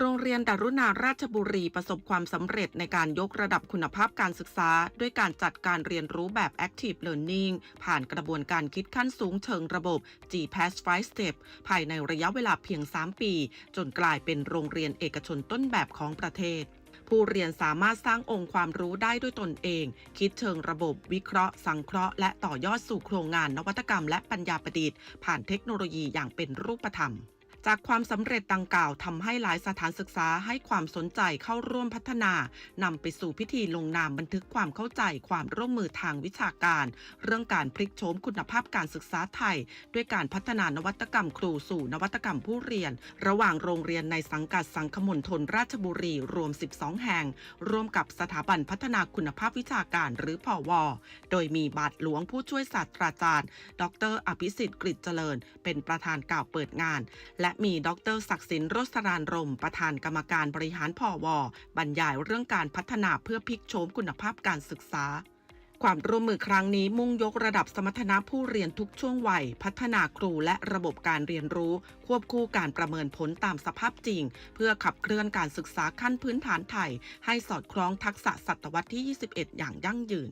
โรงเรียนดารุณาราชบุรีประสบความสำเร็จในการยกระดับคุณภาพการศึกษา ด้วยการจัดการเรียนรู้แบบ Active Learning ผ่านกระบวนการคิดขั้นสูงเชิงระบบ G-PASS 5 Step ภายในระยะเวลาเพียง 3 ปี จนกลายเป็นโรงเรียนเอกชนต้นแบบของประเทศผู้เรียนสามารถสร้างองค์ความรู้ได้ด้วยตนเอง คิดเชิงระบบ วิเคราะห์ สังเคราะห์ และต่อยอดสู่โครงงานนวัตกรรมและปัญญาประดิษฐ์ผ่านเทคโนโลยีอย่างเป็นรูปธรรม จากความสำเร็จดังกล่าวทำให้หลายสถานศึกษาให้ความสนใจเข้าร่วมพัฒนานำไปสู่พิธีลงนามบันทึกความเข้าใจความร่วมมือทางวิชาการ เรื่องการพลิกโฉมคุณภาพการศึกษาไทย ด้วยการพัฒนานวัตกรรมครูสู่นวัตกรรมผู้เรียน ระหว่างโรงเรียนในสังกัดสังคมณฑลราชบุรีรวม 12 แห่ง ร่วมกับสถาบันพัฒนาคุณภาพวิชาการหรือพอวโดยมีบาทหลวงผู้ช่วยศาสตราจารย์ ดร อภิสิทธิ์กฤษเจริญ เป็นประธานกล่าวเปิดงาน และมีดรศักดิ์สินโรสรานรม ประธานกรรมการบริหารพอวบรรยายเรื่องการพัฒนาเพื่อพลิกโฉมคุณภาพการศึกษา ความร่วมมือครั้งนี้มุ่งยกระดับสมรรถนะผู้เรียนทุกช่วงวัย พัฒนาครูและระบบการเรียนรู้ ควบคู่การประเมินผลตามสภาพจริง เพื่อขับเคลื่อนการศึกษาขั้นพื้นฐานไทย ให้สอดคล้องทักษะศตวรรษที่ 21 อย่างยั่งยืน